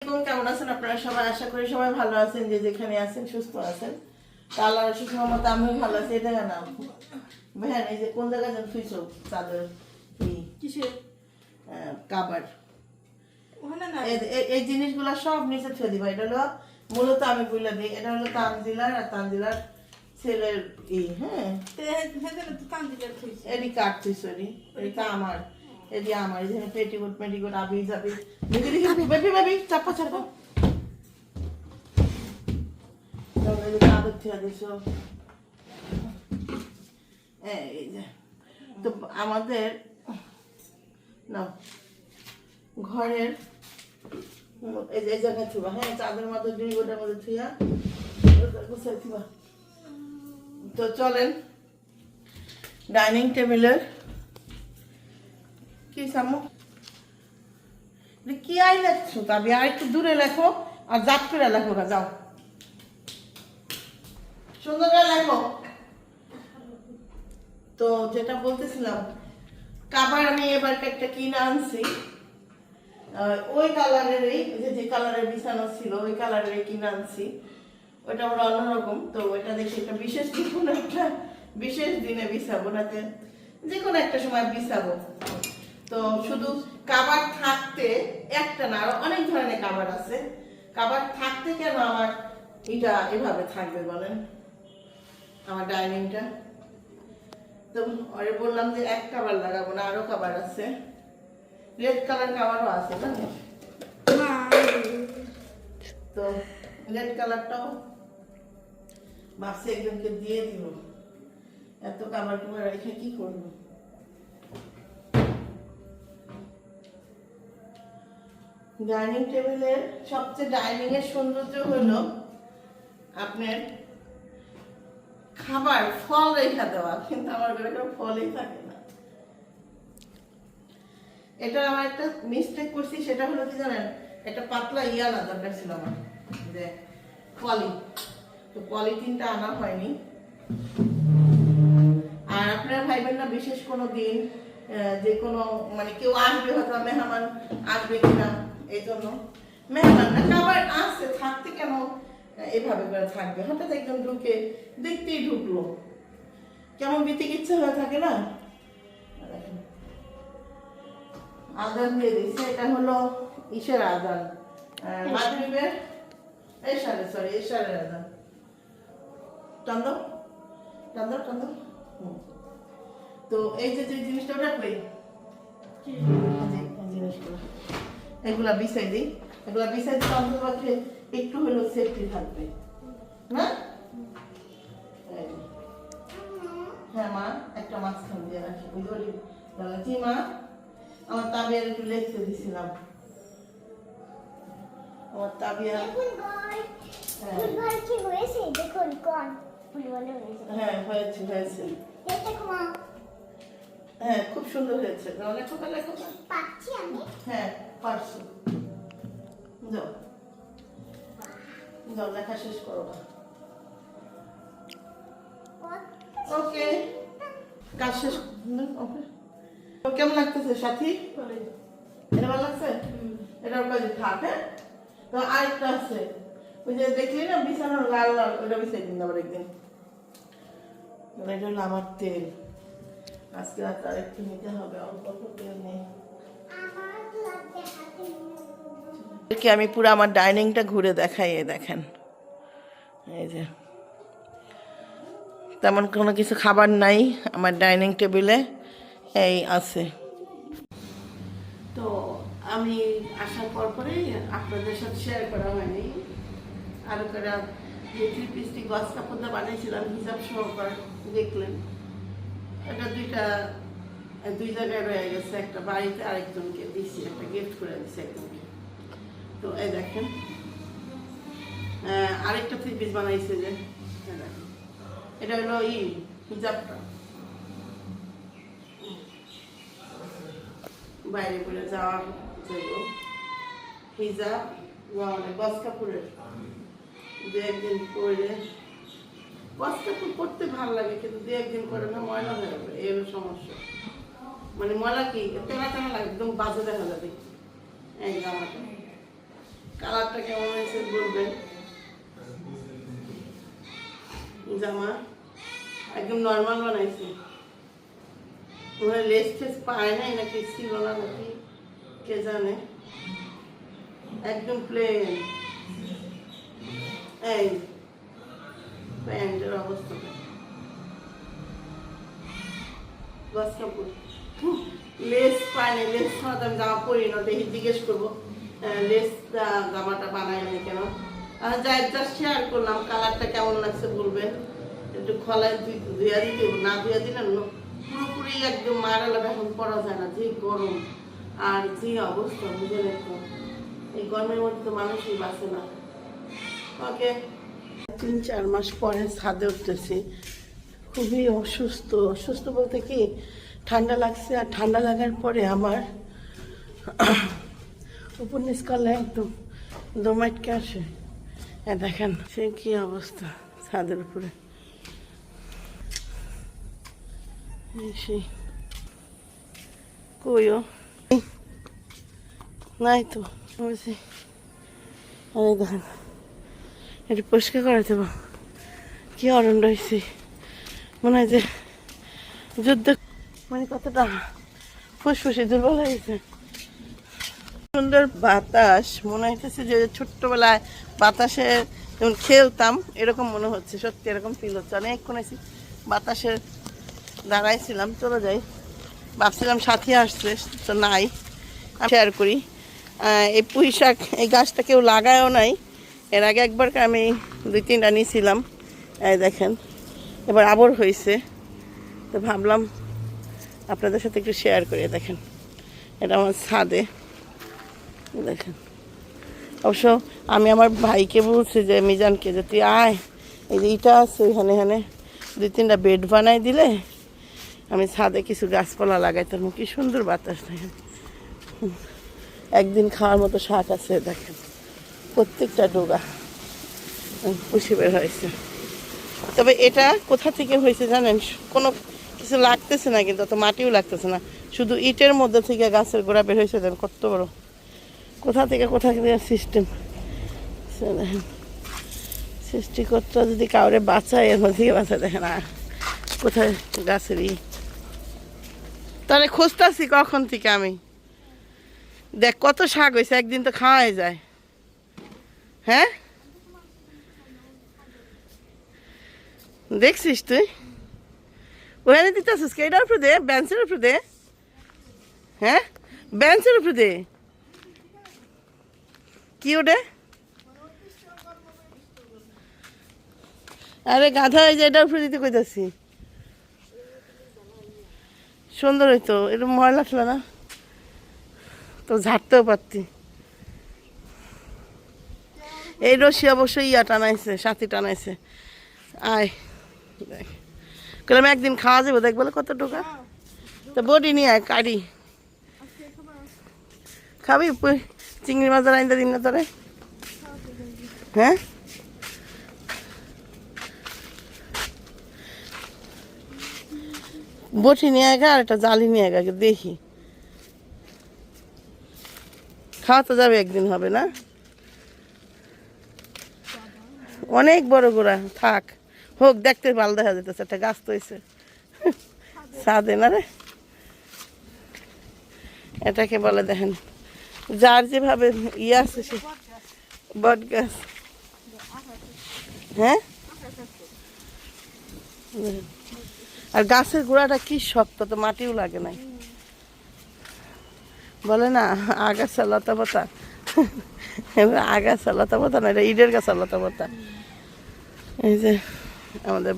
কেমন আছেন আপনারা সবাই আশা করি সবাই ভালো আছেন যে যেখানে আছেন সুস্থ আছেন তা মতো আমিও ভালো আছি এটা না এই যে কোন জায়গায় যেন শুইছো চাদর কিসের কাবার এই- জিনিসগুলো সব নিচে ছেড়ে দিবা এটা হলো মূলত আমি বলে দিই এটা হলো তানজিলার আর তানজিলার ছেলের ই হ্যাঁ খুঁজছে এডি কাটছিস এটা আমার এডি আমার যে পেটিকোট পেটিকোট আবি যাবি দেখি দেখি বেবি বেবি, চাপা চাপা। তো আমাদের না ঘরের, এই জায়গায় থুবা হ্যাঁ চাঁদের মধ্যে দুই গোটার মধ্যে থুয়া গুছাই থুবা। তো চলেন, ডাইনিং টেবিলের কি আই লেখছো তবে আর একটু দূরে লেখো, আর জাত করে লেখো যাও। সুন্দর করে লেখো। তো যেটা বলতেছিলাম, কাবার আমি এবার একটা কিনে আনছি। ওই কালারেরই যে যে কালারের বিছানা ছিল, ওই কালারেরই কিনে আনছি। ওটা আমরা অন্যরকম, তো ওটা দেখে একটা বিশেষ কোনো একটা বিশেষ দিনে বিছাবো, নাতে যে কোনো একটা সময় বিছাবো। তো শুধু কাবার থাকতে একটা না, আরও অনেক ধরনের কাবার আছে। কাবার থাকতে কেন আমার এটা এভাবে থাকবে বলেন? আমার ডাইনিংটা। তো ওরে বললাম যে এক কাবার লাগাবো না, আরও কাবার আছে। রেড কালার কাবারও আছে না? তো রেড কালারটাও ভাবছি একজনকে দিয়ে দিব। এত কাবার কুবার রেখে কি করব? ডাইনিং টেবিলের সবচেয়ে ডাইনিং এর সৌন্দর্য হলো আপনার খাবার, ফল রেখা দেওয়া। কিন্তু আমার ঘরে কোনো ফলই থাকে না। এটা আমার একটা মিস্টেক করছি, সেটা হলো কি জানেন? একটা পাতলা ইয়া না দরকার ছিল আমার, যে পলি তো পলিথিনটা আনা হয়নি। আর আপনারা ভাইবেন না, বিশেষ কোনো দিন যে কোনো মানে কেউ আসবে, হয়তো মেহমান আসবে কিনা। এই জন্য মেহমান না খাবার আসছে থাকতে কেন এভাবে করে থাকবে? হঠাৎ একজন ঢুকে দেখতেই ঢুকলো। কেমন বিতিক ইচ্ছা হয়ে থাকে না? আদান দিয়ে দিচ্ছে এটা হলো ইসের আদান আহ, মাগরিবের এশারে সরি এশারের আদান টান্দো টান্দো টান্দো তো এই যে যে জিনিসটা রাখবে জিনিসগুলো এগুলা বিছাই দিই। এগুলা বিছাই দিলে অন্তত পক্ষে একটু হলেও সেফটি থাকবে। না হ্যাঁ মা একটা মাঝখান দিয়ে রাখি তাহলে কি মা। আমার তাবিয়ার একটু লিখতে দিছিলাম। আমার তাবিয়া হ্যাঁ। ফুটবল হয়েছে? হয়েছে। হ্যাঁ খুব সুন্দর হয়েছে। নাও লেখো। পাচ্ছি আমি। হ্যাঁ পারছ। যাও। যাও লেখা শেষ করো না। ওকে। কাজ শেষ ওকে। কেমন লাগতেছে সাথী? এটা ভালো লাগছে? এটা কাজে থাক হ্যাঁ? তো আরেকটা আছে। ওই যে দেখলি না বিছানার লাল লাল ওটা বিছাই দিন আবার একদিন মানে এটা হলো আমার তেল। আজকে রাত আরেকটু নিতে হবে, অল্প অল্প নেই। কি আমি পুরো আমার ডাইনিংটা ঘুরে দেখাই, এই দেখেন। এই যে। তেমন কোনো কিছু খাবার নাই আমার ডাইনিং টেবিলে, এই আছে। তো আমি আসার পর পরেই আপনাদের সাথে শেয়ার করা হয়নি। আরও করে যে থ্রি পিসটি গছ কাপড়টা বানিয়েছিলাম, হিসাব সহকার দেখলেন। এটা দুইটা দুই জায়গায় রয়ে গেছে, একটা বাড়িতে আরেকজনকে দিছি, একটা গিফট করে দিছি একজনকে। তো এই দেখেন আরেকটা থ্রি পিস বানাইছে যে। এটা হলো ই, হিজাবটা। বাইরে পরে যাওয়া যেগুলো হিজাব মানে গস কাপড়ের। দু একদিন পরে গস কাপড় পরতে ভালো লাগে, কিন্তু দু একদিন পরে না ময়লা হয়ে যাবে হলো সমস্যা। মানে ময়লা কি, তেলা তেলা লাগে, একদম বাজে দেখা যাবে। এই জামাটা কালারটা কেমন হয়েছে বলবেন? জামা, একদম নর্মাল বানাইছি। ওরা লেস টেস পায় নাই নাকি, ছিল না নাকি, কে জানে? একদম প্লেন এই প্যান্টের অবস্থা লেস পায় না লেস ছাড়া আমি জামা পরি না দেখি জিজ্ঞেস করব লেস জামাটা বানাই আমি কেন আর যাই শেয়ার করলাম কালারটা কেমন লাগছে বলবেন একটু খলায় ধুই- দিতে না ধুইয়া দিলে পুরোপুরি একদম মারালা এখন পরা যায় না যে গরম আর যে অবস্থা বুঝে দেখো এই গরমের মধ্যে তো মানুষই বাঁচে না ওকে তিন, চার মাস পরে ছাদে উঠতেছি। খুবই অসুস্থ। অসুস্থ বলতে কি, ঠান্ডা লাগছে আর ঠান্ডা লাগার পরে আমার উপর নিচ করলে একদম দমাটকে আসে। এ দেখেন, সে কি অবস্থা ছাদের উপরে। সেই কইও নাই তো আরে দেখেন। একটু পরিষ্কার করে দেবো। কি অরণ্য হয়েছে। মনে হয় যে যুদ্ধ মানে কতটা ফুসফুসে দুর্বল হয়েছে সুন্দর বাতাস। মনে হইতেছে যে ছোট্টবেলায় বাতাসে যেমন খেলতাম, এরকম মনে হচ্ছে। সত্যি এরকম ফিল হচ্ছে। অনেকক্ষণ আছি বাতাসের দাঁড়াইছিলাম। চলে যাই। ভাবছিলাম সাথী আসছে, তো নাই। শেয়ার করি। এই পুঁই শাক এই গাছটা কেউ লাগায়ও নাই। এর আগে একবার আমি দুই তিনটা নিয়েছিলাম এই দেখেন, এবার আবর হয়েছে। তো ভাবলাম আপনাদের সাথে একটু শেয়ার করে দেখেন। এটা আমার ছাদে। দেখেন। অবশ্য আমি আমার ভাইকে বলছি যে, মিজানকে যে, তুই আয়, এই যে ইটা আছে ওইখানে, এখানে দুই, তিনটা বেড বানাই দিলে আমি ছাদে কিছু গাছপালা লাগাই, তার কি সুন্দর বাতাস দেখেন। একদিন খাওয়ার মতো শাক আছে, দেখেন। প্রত্যেকটা ডোগা পুষে বের হয়েছে। তবে এটা কোথা থেকে হয়েছে জানেন? কোনো কিছু লাগতেছে না কিন্তু, অত মাটিও লাগতেছে না। শুধু ইটের মধ্যে থেকে গাছের গোড়া বের হয়েছে, দেখেন কত বড়। কোথা থেকে কোথা থেকে সিস্টেম সৃষ্টিকর্তা যদি কাউরে বাঁচায়, এর মধ্যে থেকে বাঁচায়, দেখেন আর কোথায় গাছের ই। তাহলে খুঁজতেছি কখন থেকে আমি? দেখ, কত শাক হয়েছে, একদিন তো খাওয়াই যায়। হ্যাঁ? দেখছিস তুই? ওখানে দিতেছিস কি? এটার উপরে দে বেঞ্চের উপরে দে। হ্যাঁ? বেঞ্চের উপরে দে। কি ওটা? আরে গাধা হয়ে যায় এটার উপরে দিতে কইতাছি। সুন্দর হইতো, এটা ময়লা ছিল না। তো ঝাড়তেও পারতি। এই রশি অবশ্যই ইয়া টানাইছে, সাথী টানাইছে। আয়, দেখ। একদিন খাওয়া যাব দেখ বলে কত টাকা তো বডি নিয়ে আয় কারি খাবি? চিংড়ি মাছ আইন্দা দিন না তোরে। হ্যাঁ? বটি নিয়ে আয় আর একটা জালি নিয়ে গা, দেখি। খাওয়া তো যাবে, একদিন হবে না? অনেক বড় গোড়া, থাক। হোক, দেখতে ভালো দেখা যেতেছে একটা গাছ তো হয়েছে সাদে না রে? এটাকে বলে দেখেন, যার যেভাবে ইয়ে আছে সে বট গাছ। হ্যাঁ? আর গাছের গোড়াটা কি শক্ত, তো মাটিও লাগে নাই। বলে না, আগাছা, লতা পাতা। আগাছা লতা পাতা না এটা ইটের গাছা লতা পাতা এই যে আমাদের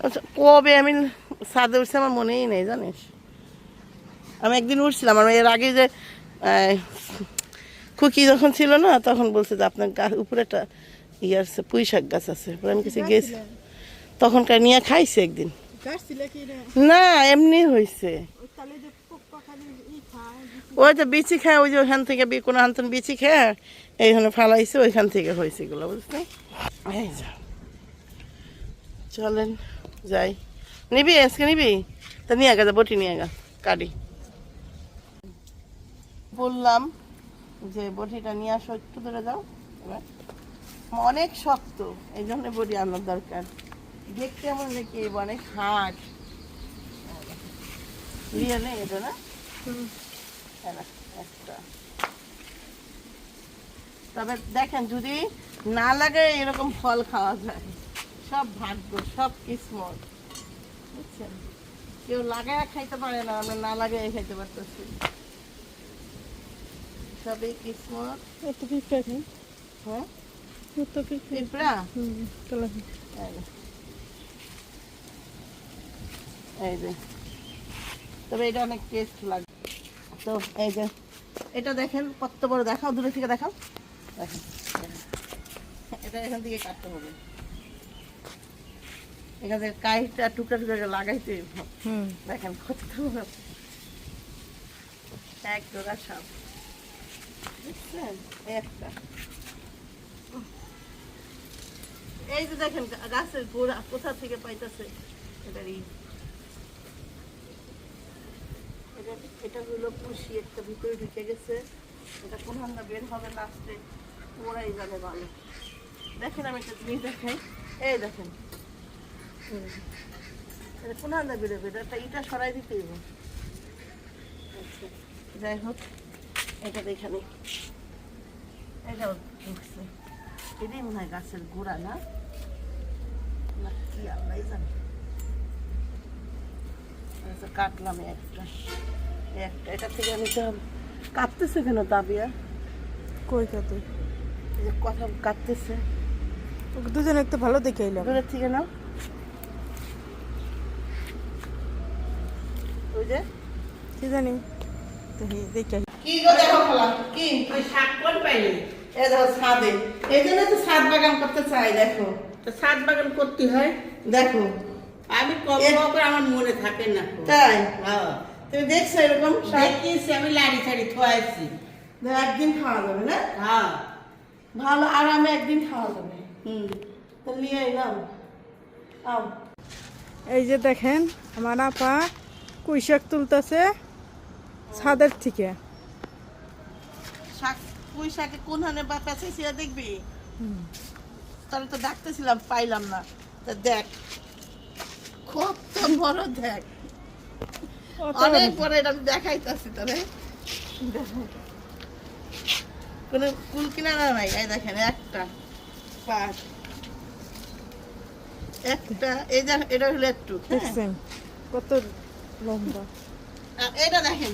আচ্ছা, কবে আমি ছাদে উঠছি আমার মনেই নেই জানিস? আমি একদিন উঠছিলাম আর এর আগে যে খুকি যখন ছিল না তখন বলছে যে আপনার গাছ উপরে একটা ইয়ে আছে পুঁই শাক গাছ আছে। আমি কিছু গেছি। তখনকার নিয়ে খাইছে একদিন। না? এমনি হয়েছে ওই তালে যে পোক পাখালি ই খায় ওই তো বিচি খায়, ওই যে ওইখান থেকে কোনো হান্তন বিচি খেয়ে এইখানে ফালাইছে, ওইখান থেকে হয়েছে এগুলো বুঝতে এই যা। চলেন, যাই। নিবি, আজকে নিবি? তা নিয়ে গা বটি নিয়ে গা কাটি। বললাম যে বটিটা নিয়ে আসো, একটু ধরে দাও অনেক শক্ত, এই জন্য বটি আনার দরকার। দেখতে এমন নাকি অনেক হার্ড রিয়েলে এটা, না? একটা তবে দেখেন যদি না লাগে এরকম ফল খাওয়া যায়। সব ভাগ্য সব কিসমত। বুঝছেন? কেউ লাগায় খাইতে পারে না আমরা না লাগাই খাইতে পারতেছি। সবই কিসমত। এত পিঁপড়া খাই। হ্যাঁ? এত পিঁপড়া। পিঁপড়া? চলো। এই যে। তবে এটা অনেক টেস্ট লাগে। তো এই যে এটা দেখেন কত বড় দেখাও দূরে থেকে দেখাও। দেখেন এটা এখান থেকে কাটতে হবে। এখান থেকে কাইটা টুকরা টুকরা করে লাগাইতে দেখেন কত এক জোড়া সাপ। বুঝছেন একটা। এই যে দেখেন গাছের গোড়া কোথা থেকে পাইতেছে এটার ই। এটা- হলো পুষি একটা ভিতরে ঢুকে গেছে। এটা কোন হান্না বের হবে লাস্টে? ওরাই জানে ভালো। দেখেন আমি একটা জিনিস দেখাই। এই দেখেন। এটা কোন হান্না বেরোবে এটা ইটা সরাই দিতে হবে আচ্ছা, যাই হোক এটা এখানে এটাও ঢুকছে। এটাই মনে হয় গাছের গোড়া না? না কি আল্লাহ জানে। আচ্ছা, কাটলাম একটা একটা। এটা থেকে আমি তো কাটতেছে কেন তাবিয়া? কই কত এই যে কথা কাটতেছে দুজনে একটু ভালো দেখে এলাম। দূরের থেকে নাও। ওই যে। কি জানি? দেখি দেখে কি গো দেখো খালা কি? ওই শাক কোন পাইলি এ দেখো ছাদে। এই জন্য তো ছাদ বাগান করতে চাই দেখো। তো সাত বাগান করতে হয়? দেখো। আমি কবে এ- করে আমার মনে থাকে না তাই? হ্যাঁ। তুমি দেখছ এরকম শাক দেখিয়েছি আমি লাড়ি ছাড়ি থোয়াইছি। না, একদিন খাওয়া যাবে না? হ্যাঁ। ভালো আরামে একদিন খাওয়া যাবে। হুম। তো নিয়ে এলাম। আও। এই যে দেখেন আমার আপা কুইশাক তুলতেছে ছাদের থেকে। শাক পুঁইশাকে কোন হানে বা পেঁচে সিয়া দেখবি? তাহলে তো ডাকতেছিলাম পাইলাম না। তা দেখ কত বড় দেখ। অনেক বড়। এটা আমি দেখাইতেছি তোরে। কোনো কুল কিনারা নাই এই দেখেন একটা পাঁচ একটা এই যে এটা হলো একটু হ্যাঁ। দেখছেন কত লম্বা। আর এটা দেখেন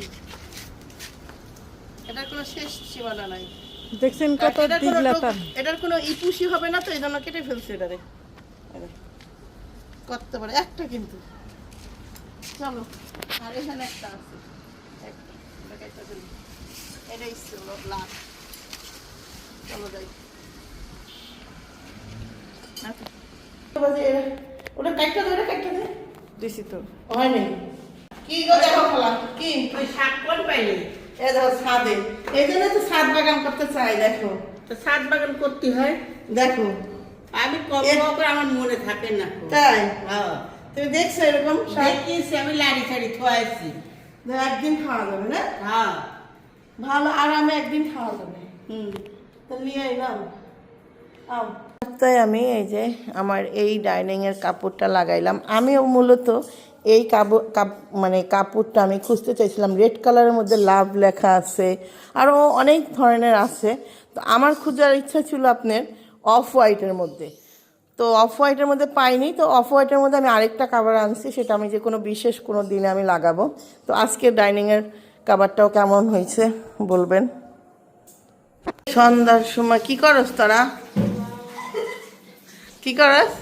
এটার কোনো শেষ সীমানা নাই। দেখছেন কত এটার কোনো এটার কোনো ইপুসি হবে না তো এই জন্য কেটে ফেলছে এটারে। করতে পারে। একটা কিন্তু। চলো আর এখানে একটা আছে। এটাই ছিল চলো যাই। ওটা কাটটা দে ওটা কাটটা দে। দিছি তো। হয়নি কি গো দেখো খালা কি? ওই শাক কোন পাইলি? এ দেখো ছাদে। এই জন্য তো ছাদ বাগান করতে চাই দেখো। তো সাত বাগান করতে হয়? দেখো। আমি করে আমার মনে থাকে না তাই? হ্যাঁ। তুমি দেখছ এরকম? দেখিয়েছি আমি লাড়ি ছাড়ি থোয়াইছি। একদিন খাওয়া যাবে না? হ্যাঁ। ভালো আরামে একদিন খাওয়া যাবে। হুম। তো নিয়ে এলাম আও সপ্তাহে আমি এই যে আমার এই ডাইনিংয়ের কাপড়টা লাগাইলাম। আমিও মূলত এই কাপড় কাপ মানে কাপড়টা আমি খুঁজতে চাইছিলাম। রেড কালারের মধ্যে লাভ লেখা আছে আরও অনেক ধরনের আছে। তো আমার খোঁজার ইচ্ছা ছিল আপনার অফ হোয়াইটের মধ্যে। তো অফ হোয়াইটের মধ্যে পাইনি, তো অফ হোয়াইটের মধ্যে আমি আরেকটা কাভার আনছি, সেটা আমি যে কোনো বিশেষ কোনো দিনে আমি লাগাবো। তো আজকে ডাইনিংয়ের কাভারটাও কেমন হয়েছে বলবেন? সন্ধ্যার সময় কি করস তোরা? কি করস?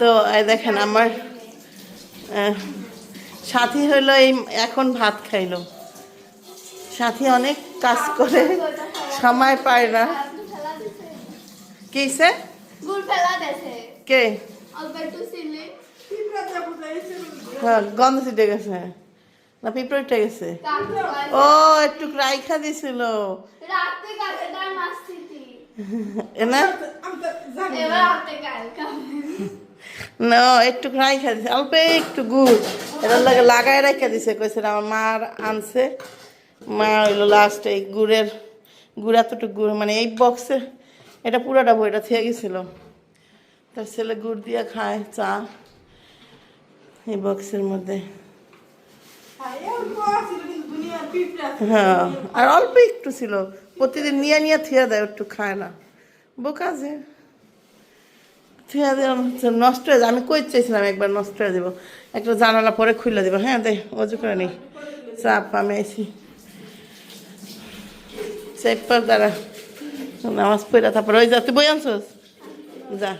তো দেখেন আমার সাথী হইল এই, এখন ভাত খাইলো। সাথী অনেক কাজ করে। সময় পায় না। কিসে? কে? হ্যাঁ গন্ধ ছিটে গেছে। না, পিঁপড়ে উঠে গেছে। ও, একটু রাইখা দিছিল। না? একটু রাইখা দিছে। অল্প একটু গুড়। এটার লাগে লাগাই রাখা দিছে। কইছে আমার মার আনছে। মা হইল লাস্ট এই গুড়ের গুড় এতটুকু গুড় মানে এই বক্সে এটা পুরাটা বইটা থেকে গেছিল। তার ছেলে গুড় দিয়ে খায় চা এই বক্সের মধ্যে। হ্যাঁ আর অল্প একটু ছিল। প্রতিদিন নিয়ে নিয়ে থিয়া দেয়, একটু খায় না। বোকা যে। থিয়া হচ্ছে, নষ্ট হয়ে যায়। আমি কই চাইছিলাম একবার নষ্ট হয়ে যাব। একটা জানালা পরে খুলে দেবো। হ্যাঁ দে, অজু করে নেই চাপ আমি আইছি। চেক কর দাঁড়া নামাজ পড়া তারপরে ওই যা তুই বই আনছোস যা